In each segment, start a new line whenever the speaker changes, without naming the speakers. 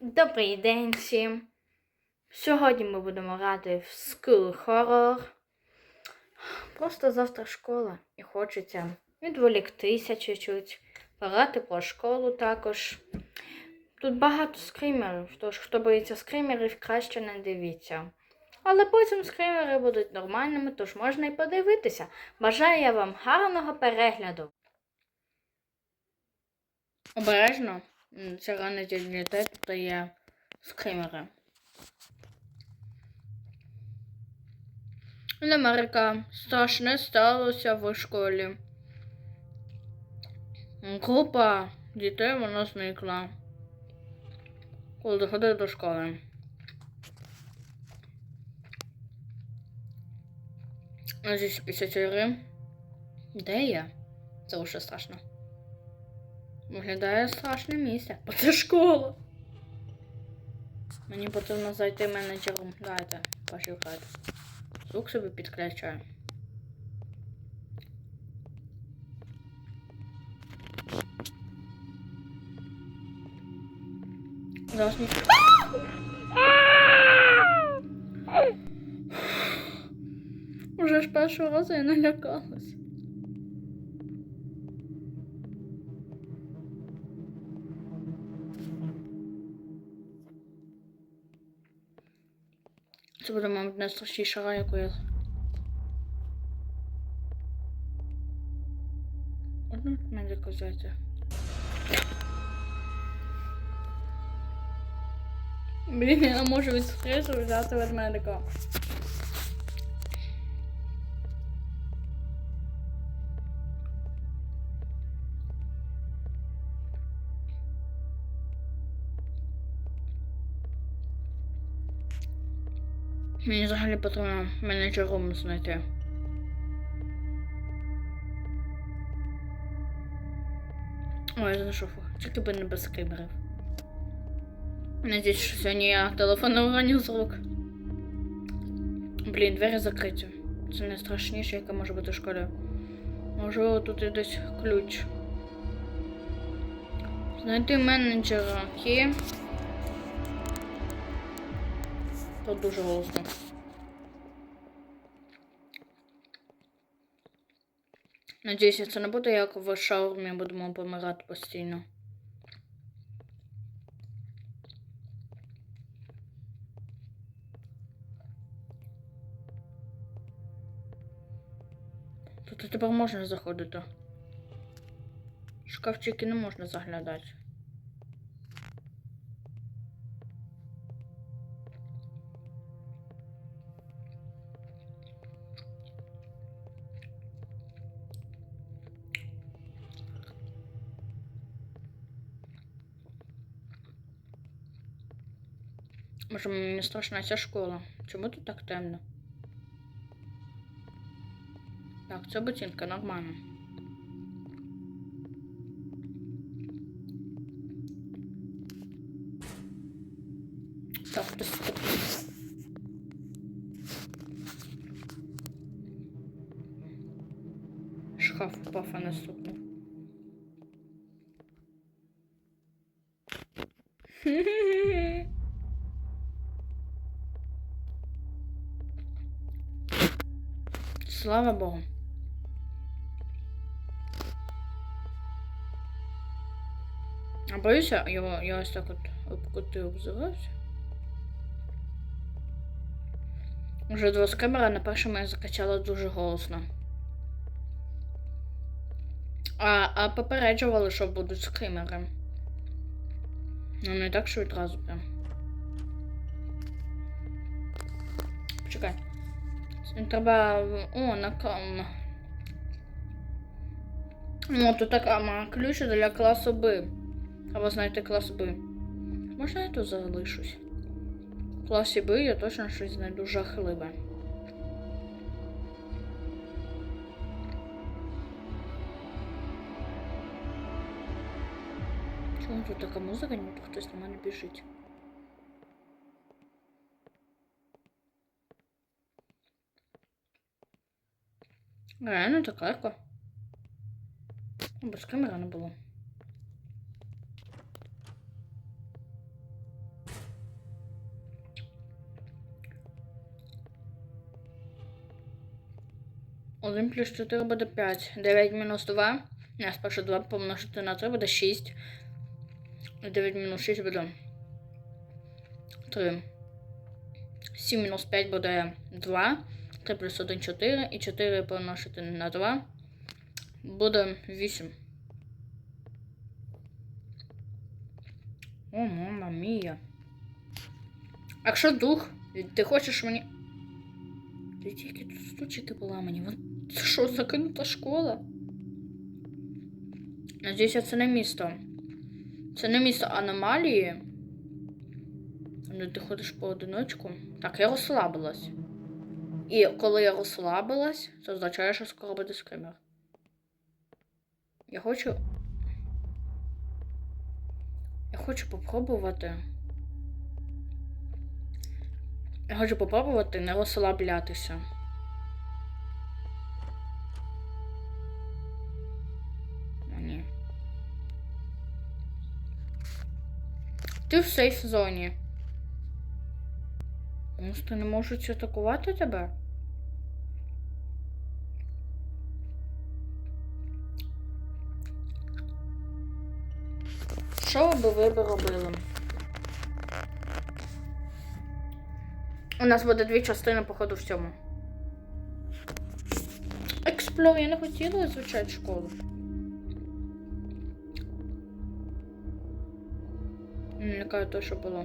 Добрий день всім. Сьогодні ми будемо грати в School Horror. Просто завтра школа і хочеться відволіктися чуть-чуть, пограти про школу також. Тут багато скримерів, тож хто боїться скримерів, краще не дивіться. Але потім скримери будуть нормальними, тож можна і подивитися. Бажаю я вам гарного перегляду. Обережно. Це рано дітей, тут є скримери. Америка. Страшне сталося в школі. Група дітей вона зникла. Коли доходили до школи. А здесь 54. Де я? Це вже страшно. Виглядає страшне місце. Бо це школа. Мені потрібно зайти менеджером. Дайте, почекайте. Звук собі підключаю. Зараз ні. Уже ж першого разу я налякалась. Це буде, мабуть, найстрашніша гра, яку я. Одну медику взяти. Блін, я не можу від взяти ведмедика. Мені взагалі потрібно менеджером знайти. Ой, я знайшов. Тільки би не без скримерів. Надіюсь, що сьогодні я телефон уроню з рук. Блін, двері закриті. Це найстрашніше, яке може бути в школі. Можливо, тут і десь ключ. Знайти менеджера. Кі. Тут дуже голосно. Надіюся, це не буде як в шаурмі будемо помирати постійно. Тут тепер можна заходити. Шкафчики не можна заглядати. Може, мені страшна ця школа. Чому тут так темно? Так, це ботинка нормально. Слава Богу. А боюся, я, я ось так от обкотив взивався. Уже два скримера на першому я закачала дуже голосно. А, а попереджували, що будуть скримери. Ну не так, що відразу прям. Почекай. Треба. О, на кам. О, тут така ма, ключ для класу Б. Треба знайти клас Б. Можна я тут залишусь? В класі Б я точно щось знайду жахливе. Чому тут така музика, ніби хтось на мене біжить? Ну, Реально так легко. Без камери не було. Один плюс 4 буде 5. 9 мінус 2. Не, спершу 2 помножити на 3 буде 6. 9 мінус 6 буде 3. 7 мінус 5 буде 2. 3 плюс 1 4. І 4 помножити на 2 буде 8. О, мама мія. Якщо дух, ти хочеш мені. Ти тільки тут стучики поламані. Вон- Це що, закинута школа? Надіюся, це не місто. Це не місто аномалії. Де ти ходиш поодиночку. Так, я розслабилась. І коли я розслабилась, це означає, що скоро буде скример. Я хочу. Я хочу попробувати. Я хочу попробувати не розслаблятися. Ні. Ти в сейф зоні. Монстри не можуть атакувати тебе? Що би ви б робили? У нас буде дві частини, походу, в цьому. Експлор, я не хотіла звучати школу. Не лякає то, що було.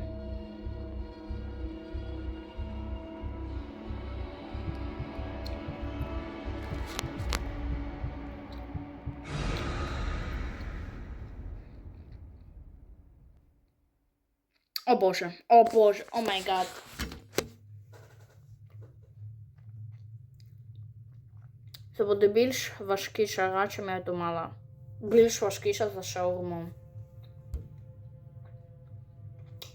Боже, о боже, о май гад. Це буде більш важкіша гра, чим я думала. Більш важкіша за шаурму.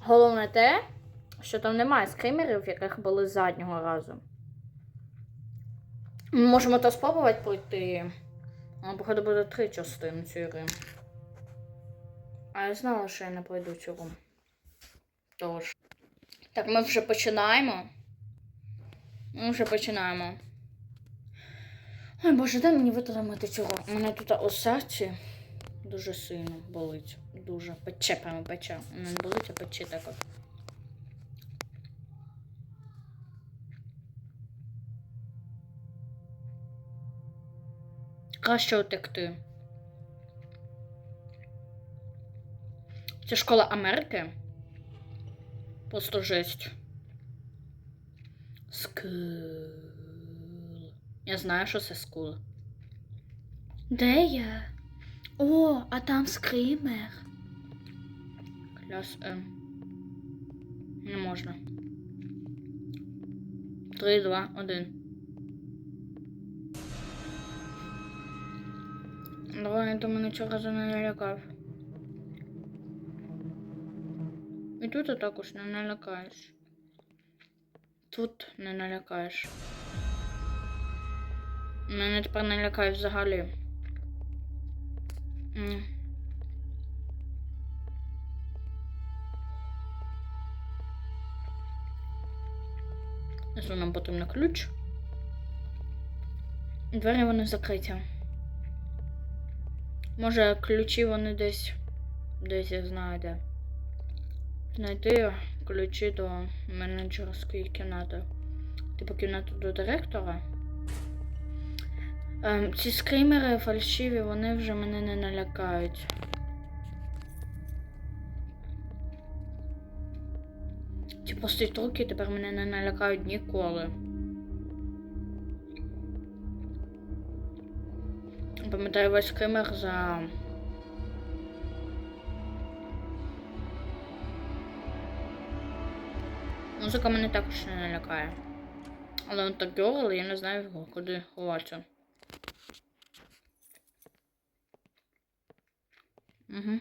Головне те, що там немає скримерів, яких були заднього разу. Ми можемо то спробувати пройти. Але, походу, буде три частини цієї. А я знала, що я не пройду цю гру. Тож. Так, ми вже починаємо. Ми вже починаємо. Ой, боже, дай мені витримати цього. У мене тут у серці дуже сильно болить. Дуже пече, прямо пече. Не болить, а пече так от. Краще утекти. Це школа Америки. Просто жесть. Скул. Я знаю, що це скул. Де я? О, а там скример. Клас М. Не можна. Три, два, один. Давай, я думаю, нічого разу не налякав. І тут також не налякаєш. Тут не налякаєш. Мене тепер не взагалі. Що нам потрібен ключ? Двері вони закриті. Може ключі вони десь. Десь я знаю де. Знайти ключі до менеджерської кімнати. Типу кімнату до директора. Ем, ці скримери фальшиві, вони вже мене не налякають. Ці проститутки тепер мене не налякають ніколи. Пам'ятаю весь скример за. Музика мене також не налякає. Але он так дьорали, я не знаю, куди ховатися. Угу.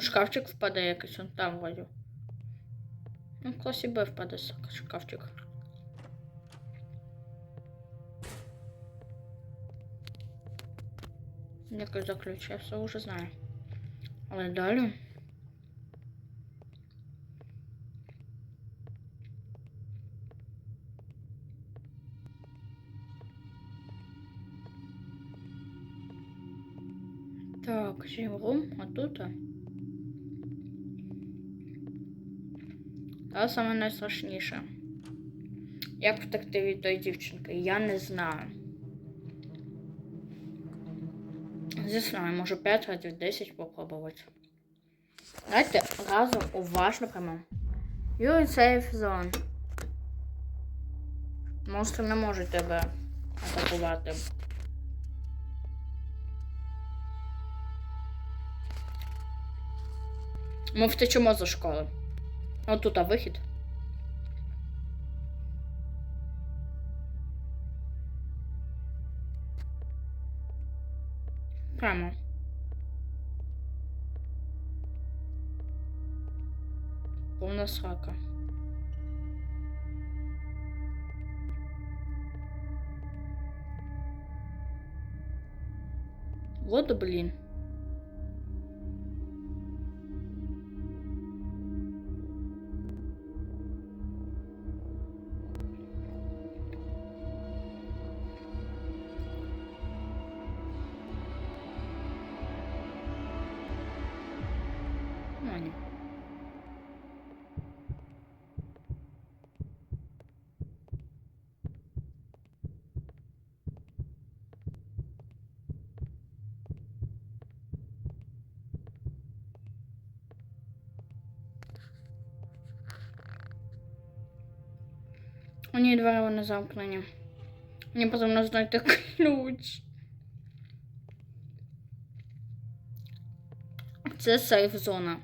Шкафчик впаде якийсь он там вроді. Ну, в класі Б впаде шкафчик. Яке заключення, я все вже знаю. Але далі. Так, рум, а тут. Та саме найстрашніше. Як втекти від тої дівчинки? Я не знаю. Зіснаю, може 5 разів 10 попробувати. Давайте разом уважно прямо. You're in safe zone. Монстр не може тебе атакувати. Ми втечемо за школи. От тут а вихід. Прямо. Повна срака. Вот, блин. Ну, ні. О, ні, двері вони замкнені. Мені потрібно знайти ключ. Це сейф зона.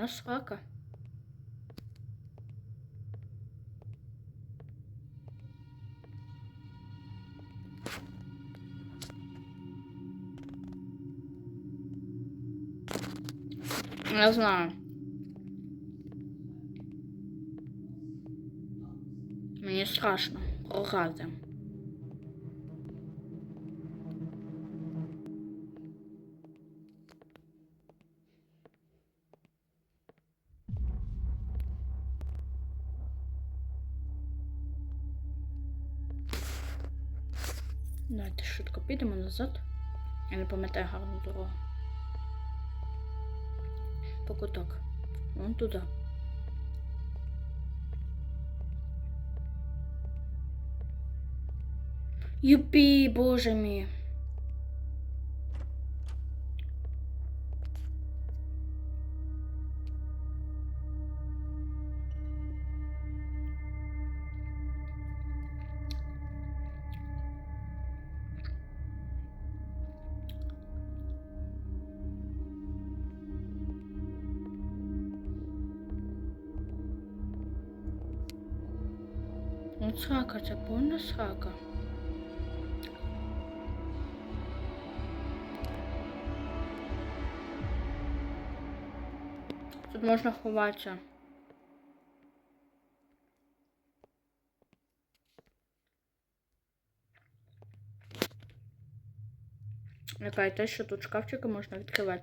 Повна срака. Я знаю. Мені страшно. Програти. Швидко підемо назад. Я не пам'ятаю гарну дорогу. Поки. Вон туди. Юпі, боже мій. Срака, це повна срака. Тут можна ховатися. Яка те, що тут шкафчики можна відкривати.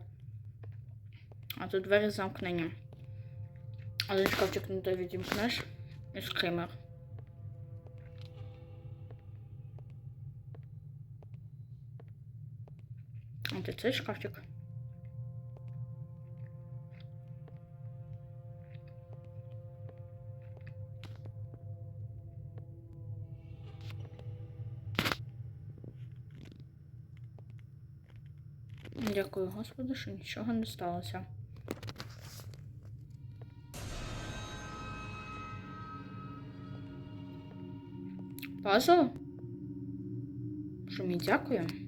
А тут двері замкнені. Один шкафчик не той відімкнеш і скример. Цей шкафчик. Дякую Господу, що нічого не сталося. Пазл? Що мені дякую?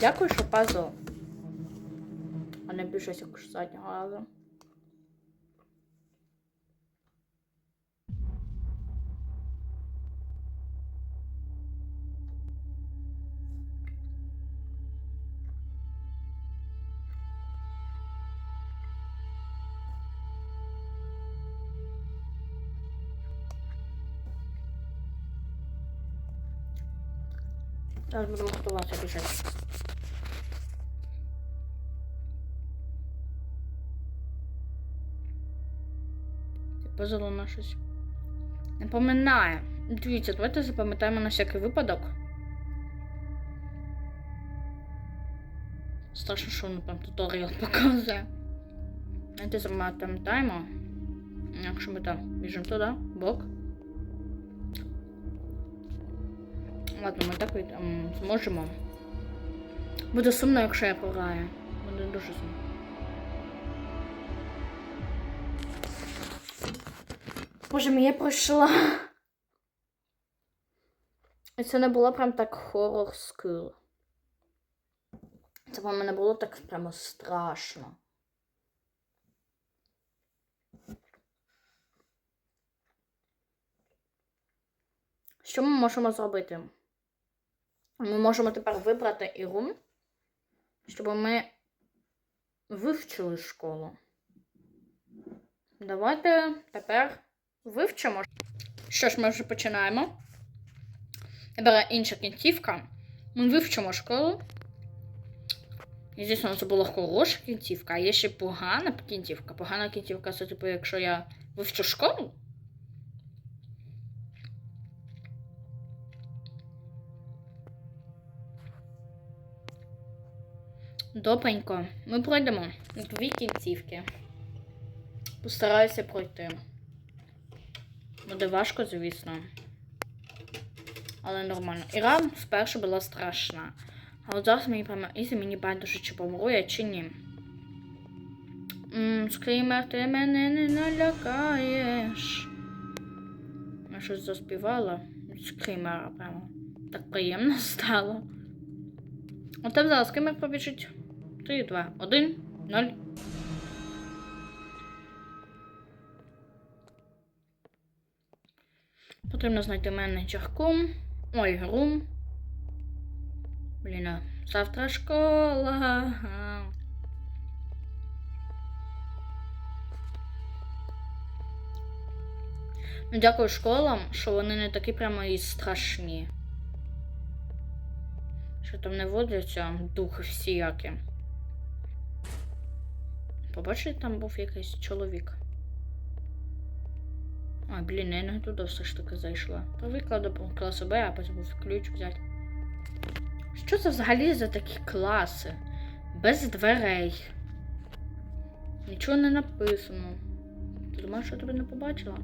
Дякую, що пазл. А не більше як заднього разу. Зараз будемо готуватися біжати. Зелена щось. Напоминає. Дивіться, давайте запам'ятаємо на всякий випадок. Страшно, що воно там туторіал показує. Давайте запам'ятаємо. Якщо ми там біжимо туди, бок. Ладно, ми так ем, зможемо. Буде сумно, якщо я програю. Буде дуже сумно. Боже мій, я пройшла. І це не було прям так хоррор скул. Це вам не було так прямо страшно. Що ми можемо зробити? Ми можемо тепер вибрати ігру, щоб ми вивчили школу. Давайте тепер вивчимо. Що ж, ми вже починаємо. Тепер інша кінцівка. Ми вивчимо школу. І звісно, це була хороша кінцівка, а є ще погана кінцівка. Погана кінцівка це типу, якщо я вивчу школу. Добренько. Ми пройдемо дві кінцівки. Постараюся пройти. Буде важко, звісно. Але нормально. Іра спершу була страшна. А от зараз мені прямо ізі, мені байдуже, чи помру я, чи ні. Ммм, скрімер, ти мене не налякаєш. Я щось заспівала. Скрімера прямо. Так приємно стало. От там зараз скрімер побіжить. 3, 2, 1, 0. Потрібно знайти менеджерку. Ой, гру. Блін, завтра школа. Ну, дякую школам, що вони не такі прямо і страшні. Що там не водяться духи всіякі. Побачите, там був якийсь чоловік. Ой, блін, я не туди все ж таки зайшла. Привикла до класу Б, а потім був ключ взяти. Що це взагалі за такі класи? Без дверей. Нічого не написано. Ти думаєш, що тебе не побачила?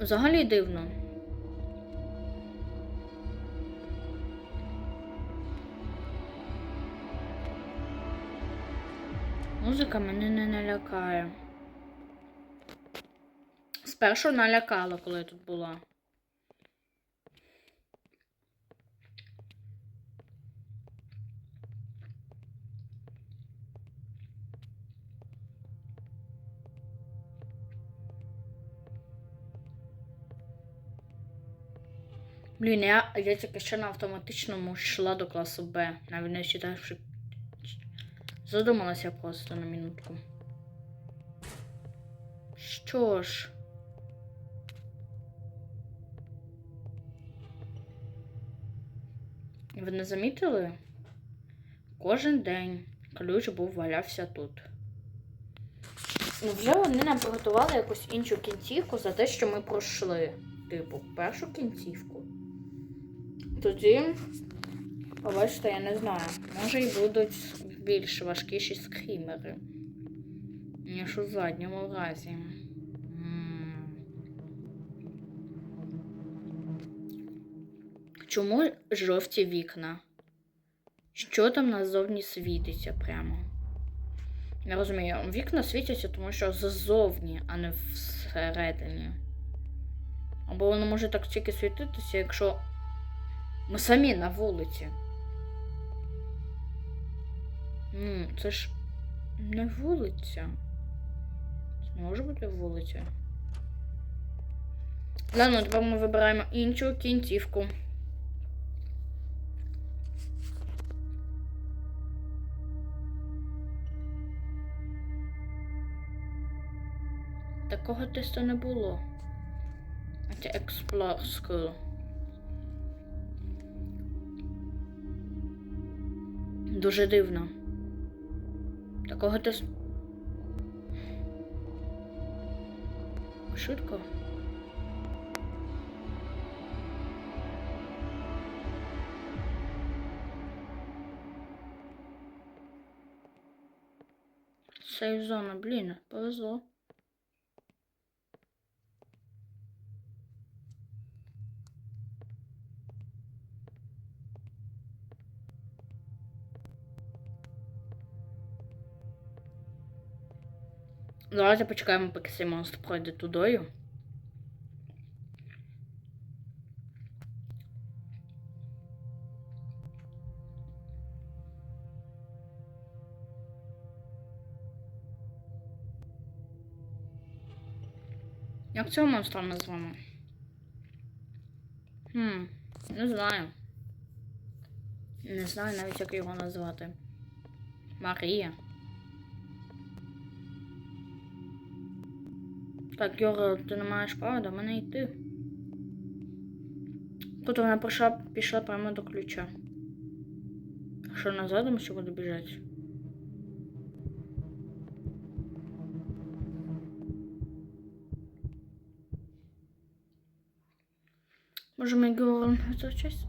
Взагалі дивно. Музика мене не налякає. Спершу налякала, коли я тут була. Блін, я, я тільки ще на автоматичному йшла до класу Б. Навіть не читавши. Задумалася просто на минутку. Що ж. Ви не замітили? Кожен день ключ був валявся тут. Ну, вже вони нам приготували якусь іншу кінцівку за те, що ми пройшли. Типу, першу кінцівку. Тоді, побачите, я не знаю. Може і будуть більш важкіші скрімери, ніж у задньому разі. Чому жовті вікна? Що там назовні світиться прямо? Не розумію, вікна світяться, тому що ззовні, а не всередині. Або воно може так тільки світитися, якщо ми самі на вулиці. Ну, це ж не вулиця. Це може бути вулиця. Ладно, тепер ми вибираємо іншу кінцівку. Такого тесту не було. Next Explore School. Дуже дивно. С- Швидко. Сейф зона, блін, повезло. Давайте почекаємо, поки цей монстр пройде тудою. Як цього монстра назвемо? Хм, не знаю. Не знаю навіть, як його назвати. Марія. Так, Йора, ти не маєш права до мене йти. Тут вона пішла, пішла прямо до ключа. А що назад ми ще буде біжати? Може ми говоримо за щось?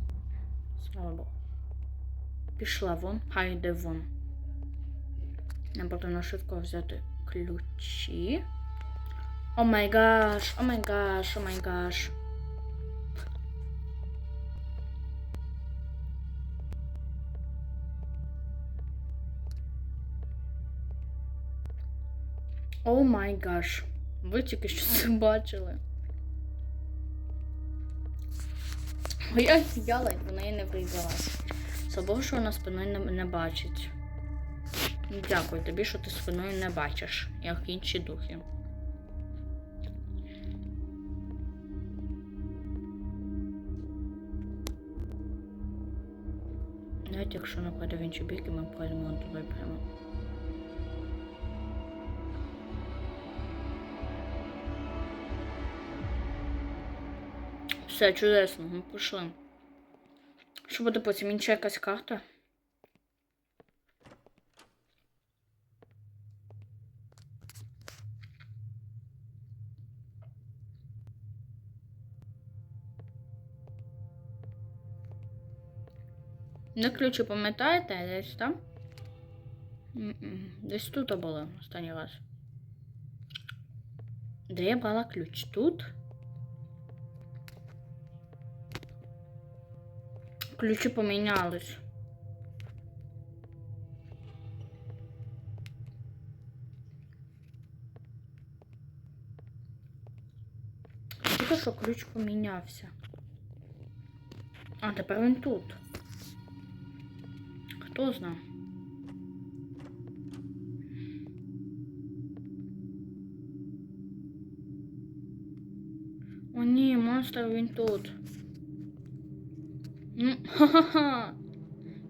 Слава Богу. Пішла вон, хай йде вон. Нам потрібно швидко взяти ключі. О май гаш, о май гаш, о май гаш. О май гаш. Ви тільки що це бачили. Ой, я, я ледь в неї не врізалась. Слабо, що вона спиною не, не бачить. Дякую тобі, що ти спиною не бачиш, як інші духи. Навіть якщо вона пройде в інші бік, і ми пройдемо туди прямо. Все чудесно, ми пішли. Що буде потім інша якась карта? На ключі пам'ятаєте десь там? Десь тут було останній раз. Де я брала ключ? Тут? Ключі помінялись. Що ключ помінявся. А, тепер він тут. Хто знає? О, ні, монстр він тут. Ну, ха-ха-ха.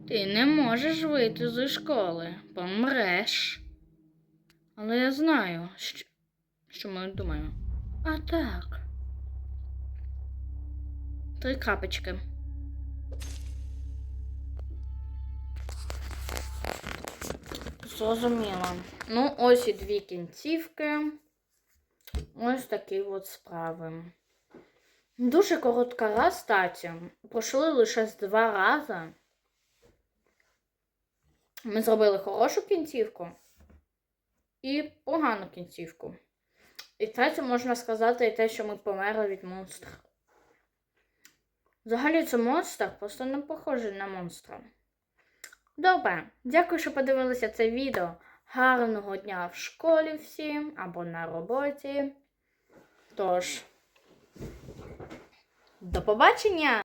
Ти не можеш вийти зі школи. Помреш. Але я знаю, що, що ми думаємо. А так. Три крапочки. Зрозуміло. Ну, ось і дві кінцівки. Ось такі от справи. Дуже коротка гра, статі. Пройшли лише з два рази. Ми зробили хорошу кінцівку і погану кінцівку. І третє можна сказати і те, що ми померли від монстра. Взагалі це монстр, просто не похожий на монстра. Добре, дякую, що подивилися це відео. Гарного дня в школі всім або на роботі. Тож, до побачення!